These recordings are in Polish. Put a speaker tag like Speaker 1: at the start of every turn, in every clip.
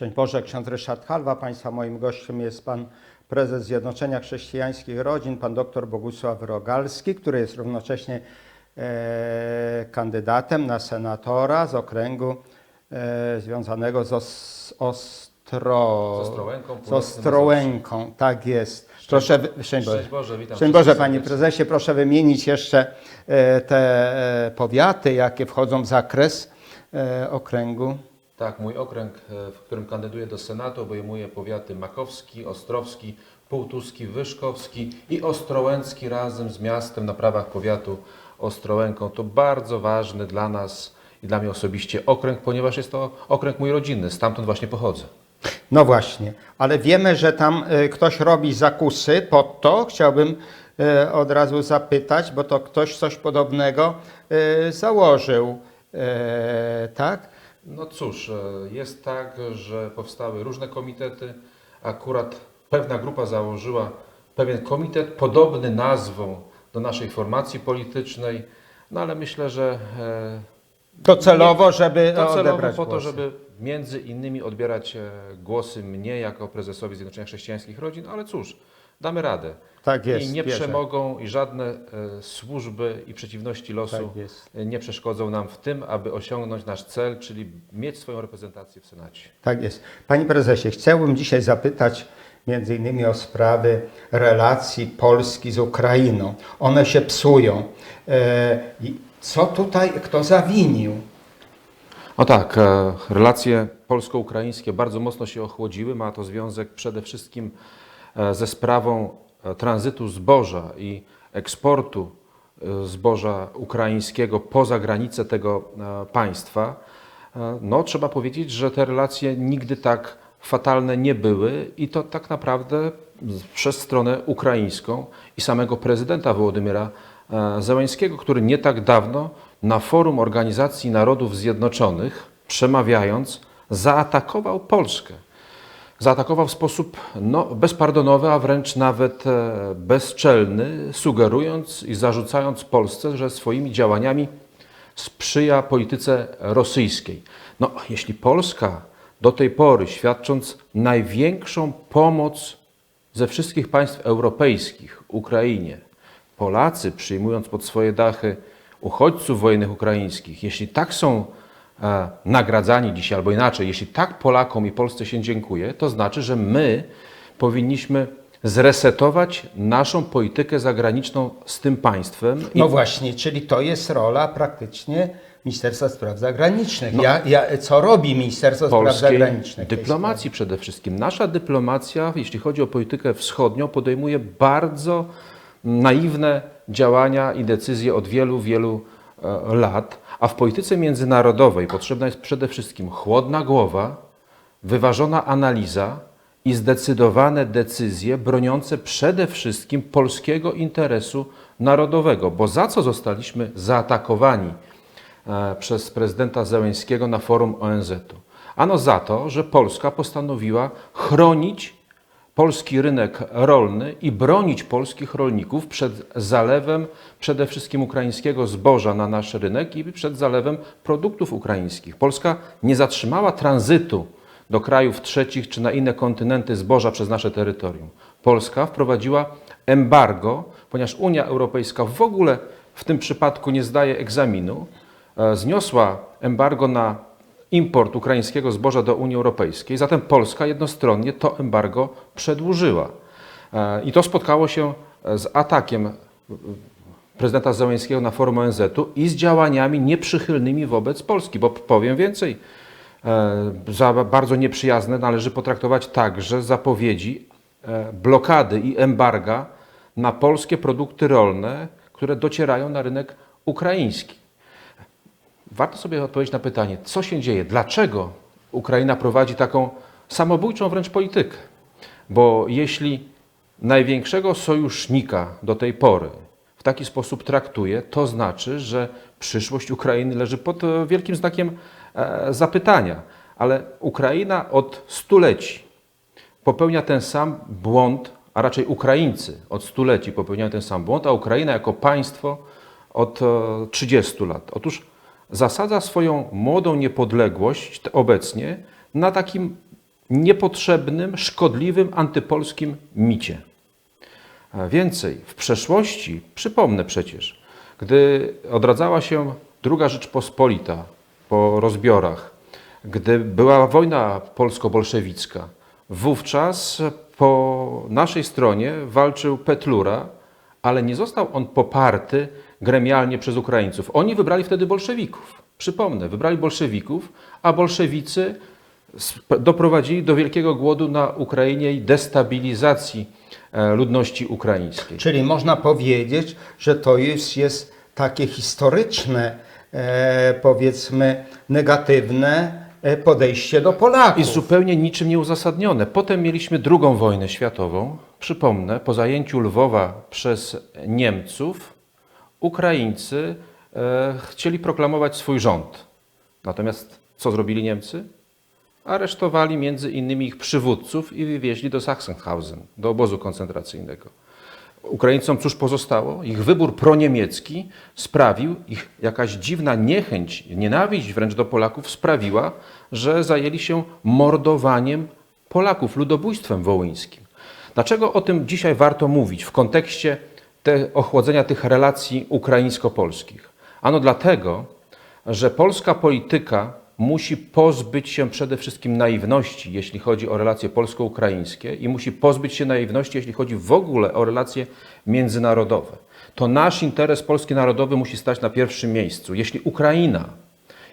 Speaker 1: Szczęść Boże, ksiądz Ryszard Halwa. Państwa moim gościem jest pan prezes Zjednoczenia Chrześcijańskich Rodzin, pan dr Bogusław Rogalski, który jest równocześnie e, kandydatem na senatora z okręgu e, związanego z Os, Ostro...
Speaker 2: Z Ostrołęką,
Speaker 1: Z Ostrołęką, tak jest. Proszę, szczęść Boże.
Speaker 2: Szczęść Boże, witam
Speaker 1: Szczęść Boże, panie prezesie, proszę wymienić jeszcze e, te e, powiaty, jakie wchodzą w zakres e, okręgu.
Speaker 2: Tak, mój okręg, e, w którym kandyduję do Senatu, obejmuje powiaty makowski, ostrowski, półtuski, wyszkowski i ostrołęcki razem z miastem na prawach powiatu Ostrołęką. To bardzo ważny dla nas i dla mnie osobiście okręg, ponieważ jest to okręg mój rodzinny, stamtąd właśnie pochodzę.
Speaker 1: No właśnie, ale wiemy, że tam e, ktoś robi zakusy pod to. Chciałbym e, od razu zapytać, bo to ktoś coś podobnego założył, tak?
Speaker 2: No cóż, e, jest tak, że powstały różne komitety. Akurat pewna grupa założyła pewien komitet podobny nazwą do naszej formacji politycznej, no ale myślę, że e,
Speaker 1: To celowo, żeby
Speaker 2: to celowo po to, żeby między innymi odbierać e, głosy mnie jako prezesowi Zjednoczenia Chrześcijańskich Rodzin, ale cóż, damy radę.
Speaker 1: Tak jest,
Speaker 2: I nie
Speaker 1: wierzę.
Speaker 2: przemogą i żadne e, służby i przeciwności losu
Speaker 1: Tak
Speaker 2: nie przeszkodzą nam w tym, aby osiągnąć nasz cel, czyli mieć swoją reprezentację w Senacie.
Speaker 1: Tak jest. Panie prezesie, chciałbym dzisiaj zapytać między innymi o sprawy relacji Polski z Ukrainą. One się psują. E, co tutaj, kto zawinił?
Speaker 2: O tak, e, relacje polsko-ukraińskie bardzo mocno się ochłodziły. Ma to związek przede wszystkim ze sprawą e, tranzytu zboża i eksportu e, zboża ukraińskiego poza granice tego e, państwa. E, No, trzeba powiedzieć, że te relacje nigdy tak fatalne nie były i to tak naprawdę przez stronę ukraińską i samego prezydenta Wołodymyra e, Zełańskiego, który nie tak dawno na forum Organizacji Narodów Zjednoczonych, przemawiając, zaatakował Polskę. Zaatakował w sposób no, bezpardonowy, a wręcz nawet e, bezczelny, sugerując i zarzucając Polsce, że swoimi działaniami sprzyja polityce rosyjskiej. No, jeśli Polska do tej pory, świadcząc największą pomoc ze wszystkich państw europejskich Ukrainie, Polacy przyjmując pod swoje dachy uchodźców wojennych ukraińskich, jeśli tak są nagradzani dzisiaj, albo inaczej, jeśli tak Polakom i Polsce się dziękuję, to znaczy, że my powinniśmy zresetować naszą politykę zagraniczną z tym państwem.
Speaker 1: No właśnie, czyli to jest rola praktycznie Ministerstwa Spraw Zagranicznych. Ja, ja, co robi Ministerstwo Spraw Zagranicznych?
Speaker 2: dyplomacji przede wszystkim. Nasza dyplomacja, jeśli chodzi o politykę wschodnią, podejmuje bardzo naiwne działania i decyzje od wielu, wielu lat, a w polityce międzynarodowej potrzebna jest przede wszystkim chłodna głowa, wyważona analiza i zdecydowane decyzje broniące przede wszystkim polskiego interesu narodowego, bo za co zostaliśmy zaatakowani e, przez prezydenta Zełenskiego na forum ONZ-u? Ano za to, że Polska postanowiła chronić polski rynek rolny i bronić polskich rolników przed zalewem przede wszystkim ukraińskiego zboża na nasz rynek i przed zalewem produktów ukraińskich. Polska nie zatrzymała tranzytu do krajów trzecich czy na inne kontynenty zboża przez nasze terytorium. Polska wprowadziła embargo, ponieważ Unia Europejska w ogóle w tym przypadku nie zdaje egzaminu, e, zniosła embargo na import ukraińskiego zboża do Unii Europejskiej. Zatem Polska jednostronnie to embargo przedłużyła. E, I to spotkało się z atakiem e, prezydenta Zełenskiego na forum ONZ-u i z działaniami nieprzychylnymi wobec Polski, bo powiem więcej, e, za bardzo nieprzyjazne należy potraktować także zapowiedzi e, blokady i embarga na polskie produkty rolne, które docierają na rynek ukraiński. Warto sobie odpowiedzieć na pytanie, co się dzieje, dlaczego Ukraina prowadzi taką samobójczą wręcz politykę. Bo jeśli największego sojusznika do tej pory w taki sposób traktuje, to znaczy, że przyszłość Ukrainy leży pod e, wielkim znakiem e, zapytania. Ale Ukraina od stuleci popełnia ten sam błąd, a raczej Ukraińcy od stuleci popełniają ten sam błąd, a Ukraina jako państwo od e, 30 lat. Otóż zasadza swoją młodą niepodległość obecnie na takim niepotrzebnym, szkodliwym, antypolskim micie. Więcej, w przeszłości, przypomnę przecież, gdy odradzała się II Rzeczpospolita po rozbiorach, gdy była wojna polsko-bolszewicka, wówczas po naszej stronie walczył Petlura, ale nie został on poparty gremialnie przez Ukraińców. Oni wybrali wtedy bolszewików. Przypomnę, wybrali bolszewików, a bolszewicy doprowadzili do wielkiego głodu na Ukrainie i destabilizacji e, ludności ukraińskiej.
Speaker 1: Czyli można powiedzieć, że to jest, jest takie historyczne, e, powiedzmy, negatywne podejście do Polaków.
Speaker 2: I zupełnie niczym nieuzasadnione. Potem mieliśmy drugą wojnę światową. Przypomnę, po zajęciu Lwowa przez Niemców, Ukraińcy e, chcieli proklamować swój rząd. Natomiast co zrobili Niemcy? Aresztowali między innymi ich przywódców i wywieźli do Sachsenhausen, do obozu koncentracyjnego. Ukraińcom cóż pozostało? Ich wybór proniemiecki sprawił, ich jakaś dziwna niechęć, nienawiść wręcz do Polaków sprawiła, że zajęli się mordowaniem Polaków, ludobójstwem wołyńskim. Dlaczego o tym dzisiaj warto mówić w kontekście te, ochłodzenia tych relacji ukraińsko-polskich? Ano dlatego, że polska polityka musi pozbyć się przede wszystkim naiwności, jeśli chodzi o relacje polsko-ukraińskie i musi pozbyć się naiwności, jeśli chodzi w ogóle o relacje międzynarodowe. To nasz interes polski narodowy musi stać na pierwszym miejscu. Jeśli Ukraina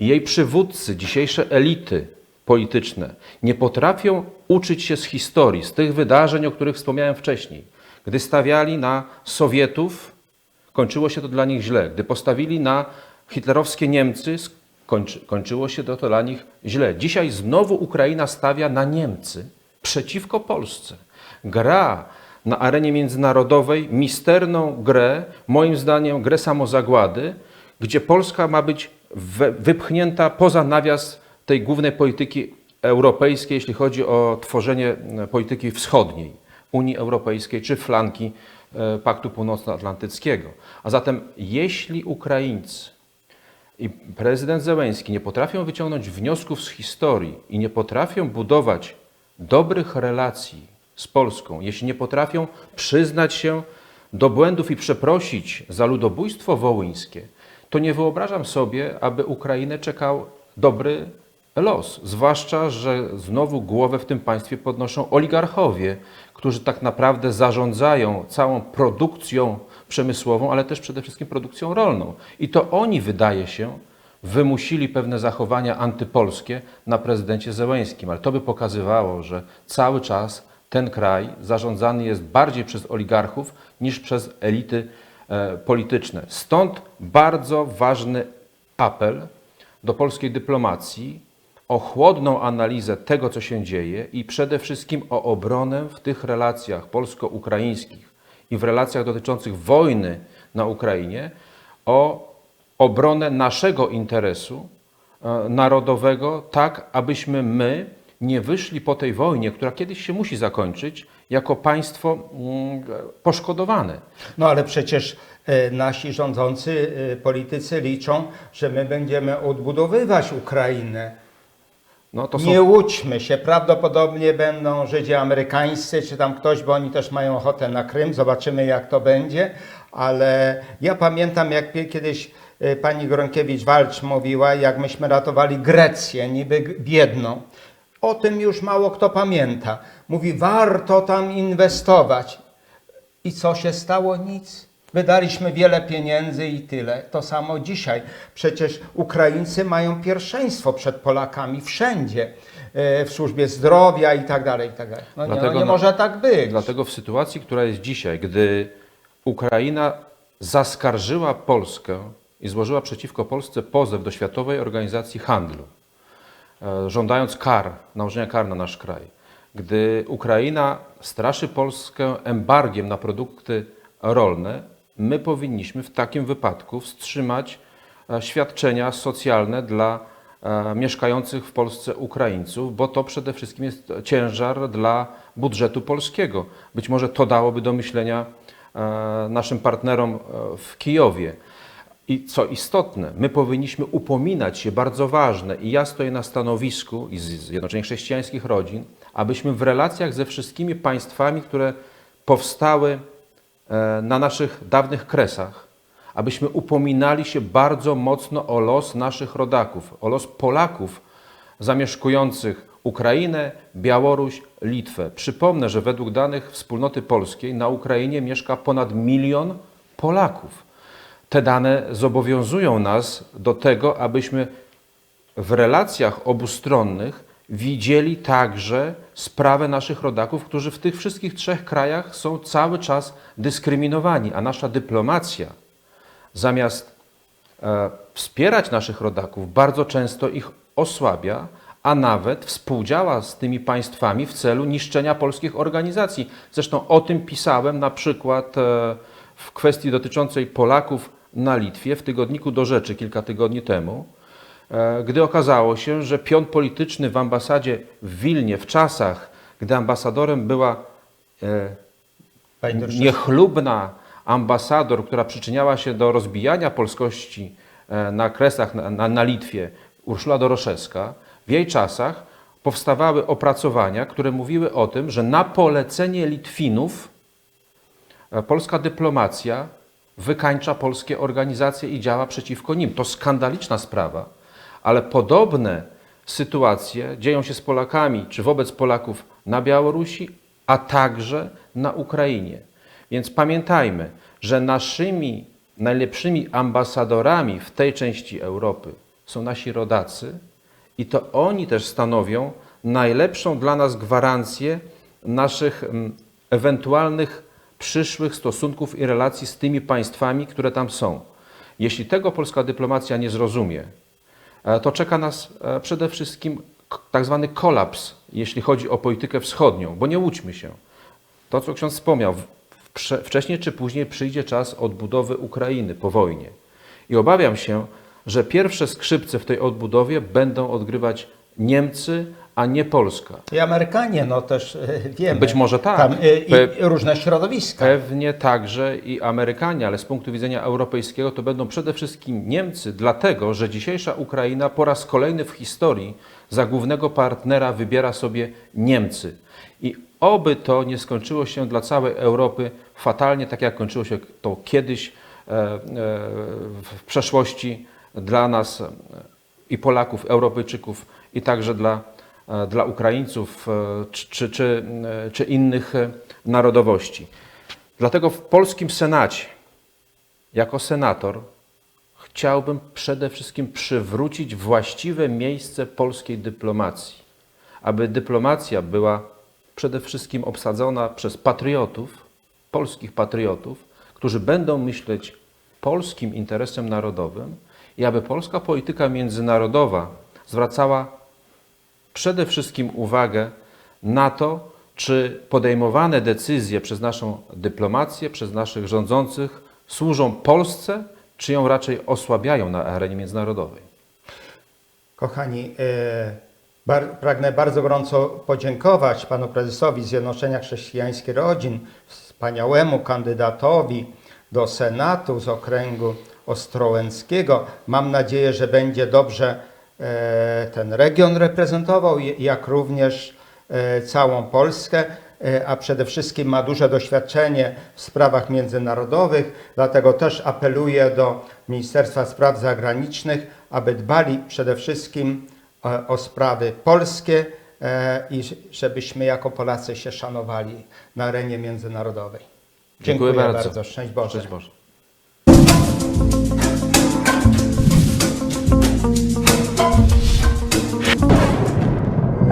Speaker 2: i jej przywódcy, dzisiejsze elity polityczne nie potrafią uczyć się z historii, z tych wydarzeń, o których wspomniałem wcześniej, gdy stawiali na Sowietów, kończyło się to dla nich źle. Gdy postawili na hitlerowskie Niemcy, kończy, kończyło się to dla nich źle. Dzisiaj znowu Ukraina stawia na Niemcy przeciwko Polsce. Gra na arenie międzynarodowej misterną grę, moim zdaniem grę samozagłady, gdzie Polska ma być wypchnięta poza nawias tej głównej polityki europejskiej, jeśli chodzi o tworzenie e, polityki wschodniej Unii Europejskiej czy flanki e, Paktu Północnoatlantyckiego. A zatem, jeśli Ukraińcy i prezydent Zełenski nie potrafią wyciągnąć wniosków z historii i nie potrafią budować dobrych relacji z Polską, jeśli nie potrafią przyznać się do błędów i przeprosić za ludobójstwo wołyńskie, to nie wyobrażam sobie, aby Ukrainę czekał dobry los. Zwłaszcza, że znowu głowę w tym państwie podnoszą oligarchowie, którzy tak naprawdę zarządzają całą produkcją przemysłową, ale też przede wszystkim produkcją rolną. I to oni, wydaje się, wymusili pewne zachowania antypolskie na prezydencie Zełęskim. Ale to by pokazywało, że cały czas ten kraj zarządzany jest bardziej przez oligarchów niż przez elity e, polityczne. Stąd bardzo ważny apel do polskiej dyplomacji o chłodną analizę tego, co się dzieje i przede wszystkim o obronę w tych relacjach polsko-ukraińskich i w relacjach dotyczących wojny na Ukrainie, o obronę naszego interesu e, narodowego, tak abyśmy my nie wyszli po tej wojnie, która kiedyś się musi zakończyć, jako państwo mm, poszkodowane.
Speaker 1: No ale przecież e, nasi rządzący e, politycy liczą, że my będziemy odbudowywać Ukrainę.
Speaker 2: No, są
Speaker 1: Nie łudźmy się, prawdopodobnie będą Żydzi amerykańscy, czy tam ktoś, bo oni też mają ochotę na Krym, zobaczymy jak to będzie, ale ja pamiętam jak kiedyś y, pani Gronkiewicz-Walcz mówiła, jak myśmy ratowali Grecję, niby biedną. O tym już mało kto pamięta. Mówi, warto tam inwestować. I co się stało? Nic. Wydaliśmy wiele pieniędzy i tyle. To samo dzisiaj. Przecież Ukraińcy mają pierwszeństwo przed Polakami wszędzie. e, W służbie zdrowia i tak dalej, i tak dalej. No nie, no
Speaker 2: Dlatego
Speaker 1: nie
Speaker 2: na-
Speaker 1: może tak być.
Speaker 2: Dlatego w sytuacji, która jest dzisiaj, gdy Ukraina zaskarżyła Polskę i złożyła przeciwko Polsce pozew do Światowej Organizacji Handlu, e, żądając kar, nałożenia kar na nasz kraj, gdy Ukraina straszy Polskę embargiem na produkty rolne, my powinniśmy w takim wypadku wstrzymać e, świadczenia socjalne dla e, mieszkających w Polsce Ukraińców, bo to przede wszystkim jest ciężar dla budżetu polskiego. Być może to dałoby do myślenia e, naszym partnerom w Kijowie. I co istotne, my powinniśmy upominać się, bardzo ważne, i ja stoję na stanowisku i Chrześcijańskich Rodzin, abyśmy w relacjach ze wszystkimi państwami, które powstały na naszych dawnych kresach, abyśmy upominali się bardzo mocno o los naszych rodaków, o los Polaków zamieszkujących Ukrainę, Białoruś, Litwę. Przypomnę, że według danych wspólnoty polskiej na Ukrainie mieszka ponad milion Polaków. Te dane zobowiązują nas do tego, abyśmy w relacjach obustronnych widzieli także sprawę naszych rodaków, którzy w tych wszystkich trzech krajach są cały czas dyskryminowani, a nasza dyplomacja zamiast e, wspierać naszych rodaków, bardzo często ich osłabia, a nawet współdziała z tymi państwami w celu niszczenia polskich organizacji. Zresztą o tym pisałem na przykład e, w kwestii dotyczącej Polaków na Litwie w tygodniku do rzeczy kilka tygodni temu, gdy okazało się, że pion polityczny w ambasadzie w Wilnie w czasach, gdy ambasadorem była e, niechlubna ambasador, która przyczyniała się do rozbijania polskości e, na Kresach na, na, Litwie, Urszula Doroszewska, w jej czasach powstawały opracowania, które mówiły o tym, że na polecenie Litwinów e, polska dyplomacja wykańcza polskie organizacje i działa przeciwko nim. To skandaliczna sprawa, ale podobne sytuacje dzieją się z Polakami, czy wobec Polaków na Białorusi, a także na Ukrainie. Więc pamiętajmy, że naszymi najlepszymi ambasadorami w tej części Europy są nasi rodacy i to oni też stanowią najlepszą dla nas gwarancję naszych mm, ewentualnych przyszłych stosunków i relacji z tymi państwami, które tam są. Jeśli tego polska dyplomacja nie zrozumie, to czeka nas e, przede wszystkim tak zwany kolaps, jeśli chodzi o politykę wschodnią, bo nie łudźmy się. To, co ksiądz wspomniał, wcześniej czy później przyjdzie czas odbudowy Ukrainy po wojnie. I obawiam się, że pierwsze skrzypce w tej odbudowie będą odgrywać Niemcy, a nie Polska.
Speaker 1: I Amerykanie, no też e, wiemy.
Speaker 2: Być może tak.
Speaker 1: Tam, e, i
Speaker 2: Pe-
Speaker 1: różne środowiska.
Speaker 2: Pewnie także i Amerykanie, ale z punktu widzenia europejskiego to będą przede wszystkim Niemcy, dlatego że dzisiejsza Ukraina po raz kolejny w historii za głównego partnera wybiera sobie Niemcy. I oby to nie skończyło się dla całej Europy fatalnie, tak jak kończyło się to kiedyś e, e, w przeszłości dla nas i Polaków, Europejczyków i także dla, dla Ukraińców e, czy, czy, czy, e, innych e, narodowości. Dlatego w polskim Senacie, jako senator, chciałbym przede wszystkim przywrócić właściwe miejsce polskiej dyplomacji, aby dyplomacja była przede wszystkim obsadzona przez patriotów, polskich patriotów, którzy będą myśleć polskim interesem narodowym i aby polska polityka międzynarodowa zwracała przede wszystkim uwagę na to, czy podejmowane decyzje przez naszą dyplomację, przez naszych rządzących służą Polsce, czy ją raczej osłabiają na arenie międzynarodowej.
Speaker 1: Kochani, e, bar, pragnę bardzo gorąco podziękować panu prezesowi Zjednoczenia Chrześcijańskich Rodzin, wspaniałemu kandydatowi do Senatu z okręgu ostrołęckiego. Mam nadzieję, że będzie dobrze ten region reprezentował, jak również e, całą Polskę, e, a przede wszystkim ma duże doświadczenie w sprawach międzynarodowych, dlatego też apeluję do Ministerstwa Spraw Zagranicznych, aby dbali przede wszystkim e, o sprawy polskie e, i żebyśmy jako Polacy się szanowali na arenie międzynarodowej.
Speaker 2: Dziękuję bardzo.
Speaker 1: bardzo. Szczęść Boże.
Speaker 2: Szczęść Boże.